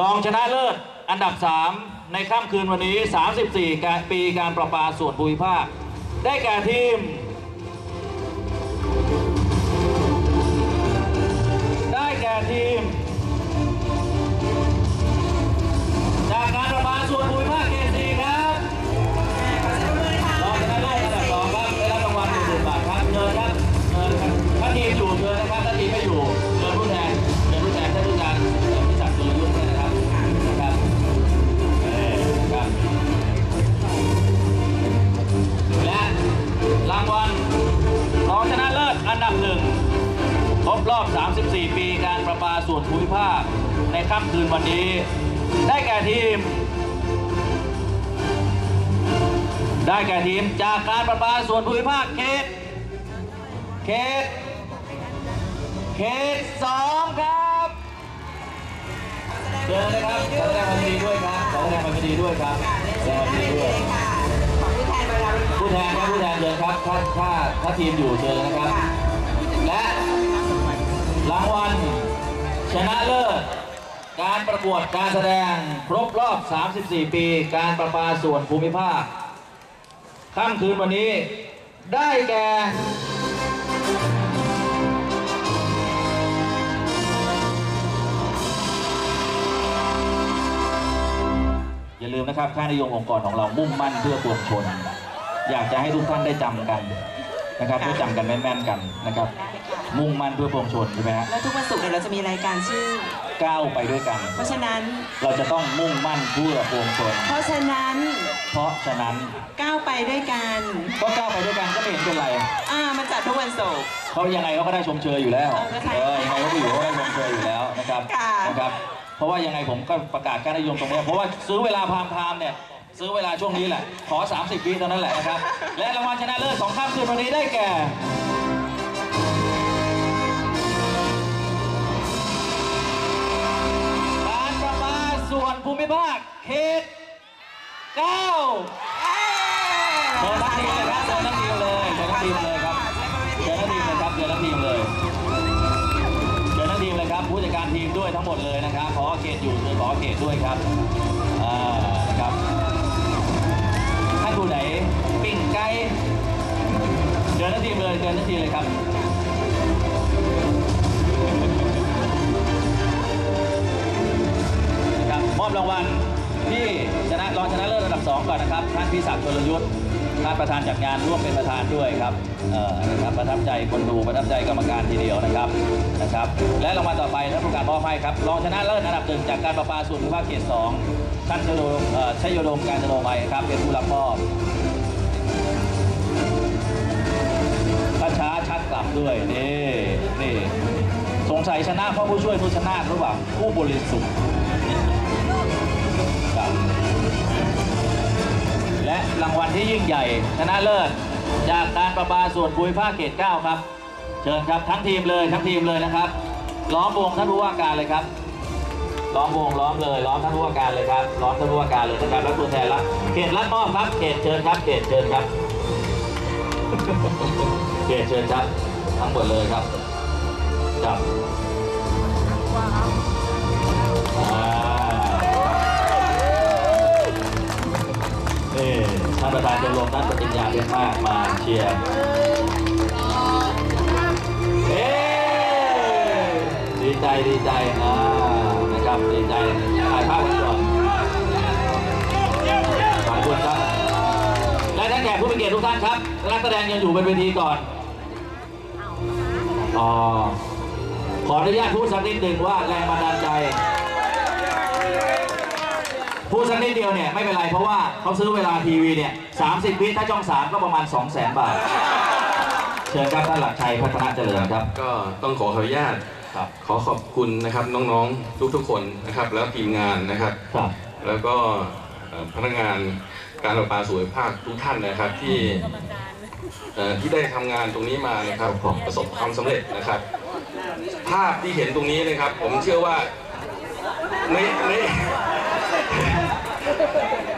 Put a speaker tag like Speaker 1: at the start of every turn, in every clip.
Speaker 1: รองชนะเลิศอันดับ 3 ในค่ำคืนวันนี้ 34การปีการประปาส่วนภูมิภาค ได้แก่ทีม รบรอบ 34 ปีการประปาส่วนภูมิภาคในค่ำคืนวันนี้ ได้แก่ทีม ได้แก่ทีมจากการประปาส่วนภูมิภาคเขตเขตเขตสองครับเชิญเลยครับขอแสดงความยินดีด้วยครับขอแสดงความยินดีด้วยครับแสดงความยินดีด้วยผู้แทนครับผู้แทนเชิญครับถ้าถ้าถ้าทีมอยู่เชิญนะครับและ รางวัลชนะเลิศการประกวดการแสดงครบรอบ 34 ปี การประปาส่วนภูมิภาคค่ำคืนวันนี้ได้แก่อย่าลืมนะครับค่านิยมองค์กรของเรามุ่งมั่นเพื่อปวงชน อยากจะให้ทุกท่านได้จำกันนะครับได้จำกันแม่นๆกันนะครับ มุ่งมั่นเพื่อปวงชนใช่ไหมฮะ
Speaker 2: แล้วทุกวันศุกร์เนี่ยเราจะมีรายการชื่อ
Speaker 1: ก้าวไปด้วยกัน
Speaker 2: เพราะฉะนั้น
Speaker 1: เราจะต้องมุ่งมั่นเพื่อปวงชน
Speaker 2: เพราะฉะนั้น
Speaker 1: เพราะฉะนั้น
Speaker 2: ก้าวไปด้วยกัน
Speaker 1: ก็ก้าวไปด้วยกันก็ไม่เห็นเป็นไร
Speaker 2: อ่ามันจัดทุกวันศุกร์
Speaker 1: เพราะยังไงเขาก็ได้ชมเชยอยู่แล้ว
Speaker 2: เออก็ใช่
Speaker 1: เออยังไงเขาก็อยู่เขาก็ได้ชมเชยอยู่แล้วนะครับ
Speaker 2: ค่ะ
Speaker 1: นะครับ เพราะว่ายังไงผมก็ประกาศค่านิยมตรงเนี้ยเพราะว่าซื้อเวลาพามไทม์เนี่ยซื้อเวลาช่วงนี้แหละขอ 30ปีเท่านั้นแหละนะครับและรางวัลชนะเลิศสองข้ามคืนวันนี้ได้แก่ มิภาคเขตเก้าเชิญทั้งทีมเลยครับเชิญทั้งทีมเลยเชิญทั้งทีมเลยครับเชิญทั้งทีมเลยครับเชิญทั้งทีมเลยเชิญทั้งทีมเลยครับผู้จัดการทีมด้วยทั้งหมดเลยนะครับขอเขตอยู่เชิญขอเขตด้วยครับอ่านะครับท่านผู้ไหน ปิ้งไก่เชิญทั้งทีมเลยเชิญทั้งทีมเลยครับ อบรางวัลที่ชนะรองชนะเลิศอันดับ 2 ก่อนนะครับ ท่านพิศักดิ์ชลยุทธ์ท่านประธานจัดงานร่วมเป็นประธานด้วยครับเอ่อนะครับประทับใจคนดูประทับใจกรรมการทีเดียวนะครับนะครับ และรางวัลต่อไปท่านผู้การมอบให้ครับรองชนะเลิศอันดับหนึ่งจากการประปาส่วนภูมิภาคเขตสองท่านชโยดมเอ่อชัยโยดมการจโนมัยครับเป็นผู้รับมอบช้าช้าชัดกลับด้วยนี่นี่สงสัยชนะเพราะผู้ช่วยผู้ชนะหรือเปล่าผู้บริสุทธิ์ รางวัลที่ยิ่งใหญ่ ชนะเลิศ จากการประปาส่วนภูมิภาคเขต9ครับ เชิญครับทั้งทีมเลยทั้งทีมเลยนะครับ ล้อมวงท่านผู้ว่าการเลยครับล้อมวงล้อมเลยล้อมท่านผู้ว่าการเลยครับล้อมท่านผู้ว่าการเลยนะครับแล้วตัวแทนรับเขตรับมอบครับเขตเชิญครับเขตเชิญครับเขตเชิญครับ ทั้งหมดเลยครับครับ ท่านประธานชมรมท่านปฏิญญาเป็นมากมาเชียร์เอ๊ดีใจดีใจอ่านะครับดีใจถ่ายภาพกันก่อนขอบคุณครับและท่านแขกผู้มีเกียรติทุกท่านครับนักแสดงยังอยู่บนเวทีก่อนอ๋อขออนุญาตพูดสักนิดหนึ่งว่าแรงบันดาลใจ พูดสักนิดเดียวเนี่ยไม่เป็นไรเพราะว่าเขาซื้อเวลาทีวีเนี่ย30วิถ้าช่อง3ก็ประมาณ2 0 0 0 0 0บาท เชิญครับท่านหลักชัยพัฒนาเจริญครับ
Speaker 3: ก็ต้องขอขออนุญาต
Speaker 1: ครับ
Speaker 3: ขอขอบคุณนะครับน้องๆทุกๆคนนะครับ แล้วทีมงานนะครับ
Speaker 1: ครับ
Speaker 3: แล้วก็เอ่อพนักงานการประปาส่วนภาคทุกท่านนะครับที่เอ่อที่ได้ทำงานตรงนี้มานะครับประสบความสำเร็จนะครับ ภาพที่เห็นตรงนี้นะครับ ผมเชื่อว่าในใน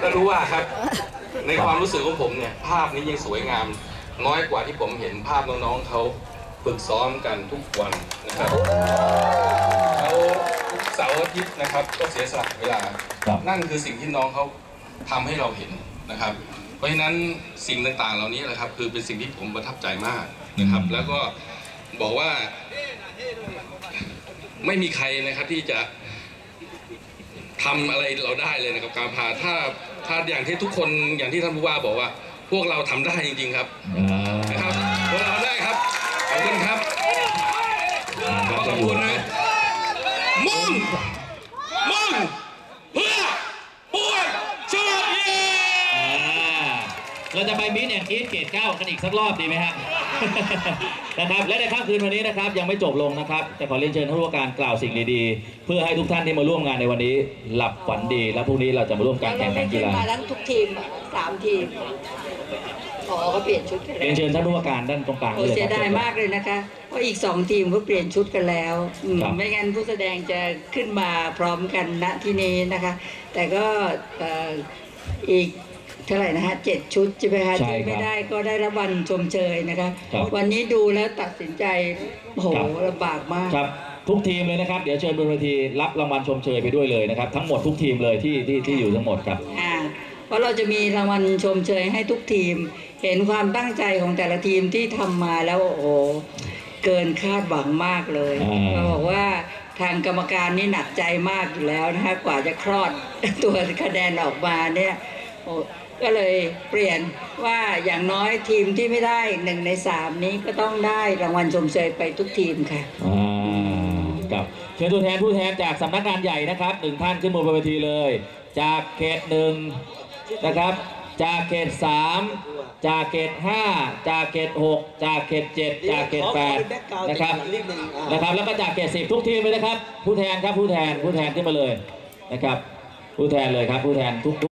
Speaker 3: ก็รู้ว่าครับ ในความรู้สึกของผมเนี่ย ภาพนี้ยังสวยงาม น้อยกว่าที่ผมเห็นภาพน้องๆเขาฝึกซ้อมกันทุกวันนะครับเขาทุกเสาร์อาทิตย์นะครับ ก็เสียสละเวลา
Speaker 1: ครับ
Speaker 3: นั่นคือสิ่งที่น้องเขาทำให้เราเห็นนะครับ เพราะฉะนั้นสิ่งต่างๆ เหล่านี้แหละครับ คือเป็นสิ่งที่ผมประทับใจมากนะครับ แล้วก็บอกว่า ไม่มีใครนะครับที่จะ ทำอะไรเราได้เลยนะครับการพาถ้าถ้าอย่างที่ทุกคนอย่างที่ท่านผู้ว่าบอกว่า พวกเราทำได้จริง ๆ ครับ
Speaker 1: อ่า
Speaker 3: นะครับพวกเราได้ครับขอบคุณครับ ขอขอบคุณนะมึงมึงเพื่อปวดเชื่อเย่
Speaker 1: อ่า เราจะไปมิสแอนด์อีทเกตเก้ากันอีกสักรอบดีไหมฮะ นะครับ และในค่ำคืนวันนี้นะครับยังไม่จบลงนะครับ แต่ขอเรียนเชิญท่านผู้ว่าการกล่าวสิ่งดีๆ เพื่อให้ทุกท่านที่มาร่วมงานในวันนี้ หลับฝันดี และพรุ่งนี้เราจะมาร่วมการแข่งขันกีฬา
Speaker 4: มาทั้งทุกทีมอะสามทีมขอก็เปลี่ยนชุดกัน
Speaker 1: เรียนเชิญท่านผู้ว่าการด้านตรงกลาง
Speaker 4: โอ้
Speaker 1: เลย
Speaker 4: เสี
Speaker 1: ค
Speaker 4: ย
Speaker 1: รับ
Speaker 4: ดายมากเลยนะคะเพราะอีกสองทีมก็เปลี่ยนชุดกันแล้วอืม
Speaker 1: ครับ
Speaker 4: ไม่งั้นผู้แสดงจะขึ้นมาพร้อมกันณที่นี้นะคะ แต่ก็เอ่ออีก เท่าไหร่นะฮะเจ็ดชุดใช่ไหมคะ
Speaker 1: ใช่
Speaker 4: ที่
Speaker 1: ครับ
Speaker 4: ไม่ได้ก็ได้รับวันชมเชยนะคะ
Speaker 1: ครับ
Speaker 4: วันนี้ดูแล้วตัดสินใจโอ้โห
Speaker 1: ครับ
Speaker 4: ลำบากมาก
Speaker 1: ครับทุกทีมเลยนะครับ เดี๋ยวเชิญบนเวทีรับรางวัลชมเชยไปด้วยเลยนะครับ ทั้งหมดทุกทีมเลยที่ที่ที่อยู่ทั้งหมดครับ
Speaker 4: อ่าเพราะเราจะมีรางวัลชมเชยให้ทุกทีม เห็นความตั้งใจของแต่ละทีมที่ทำมาแล้วโอ้โหเกินคาดหวังมากเลย
Speaker 1: อ่า
Speaker 4: เราบอกว่าทางกรรมการนี่หนักใจมากอยู่แล้วนะคะกว่าจะคลอด ตัวคะแนนออกมาเนี่ยโอ้ ก็เลยเปลี่ยนว่าอย่างน้อยทีมที่ไม่ได้หนึ่งในสามนี้ก็ต้องได้รางวัลชมเชยไปทุกทีมค่ะ
Speaker 1: อ่าครับเชิญตัวแทนผู้แทนจากสำนักงานใหญ่นะครับหนึ่งท่านขึ้นบนเวทีเลย จากเขตหนึ่งนะครับ จากเขตสามจากเขตห้าจากเขตหกจากเขตเจ็ดจากเขตแปดนะครับนะครับ แล้วก็จากเขตสิบทุกทีมเลยนะครับ ผู้แทนครับผู้แทนผู้แทนขึ้นมาเลยนะครับ ผู้แทนเลยครับผู้แทนทุก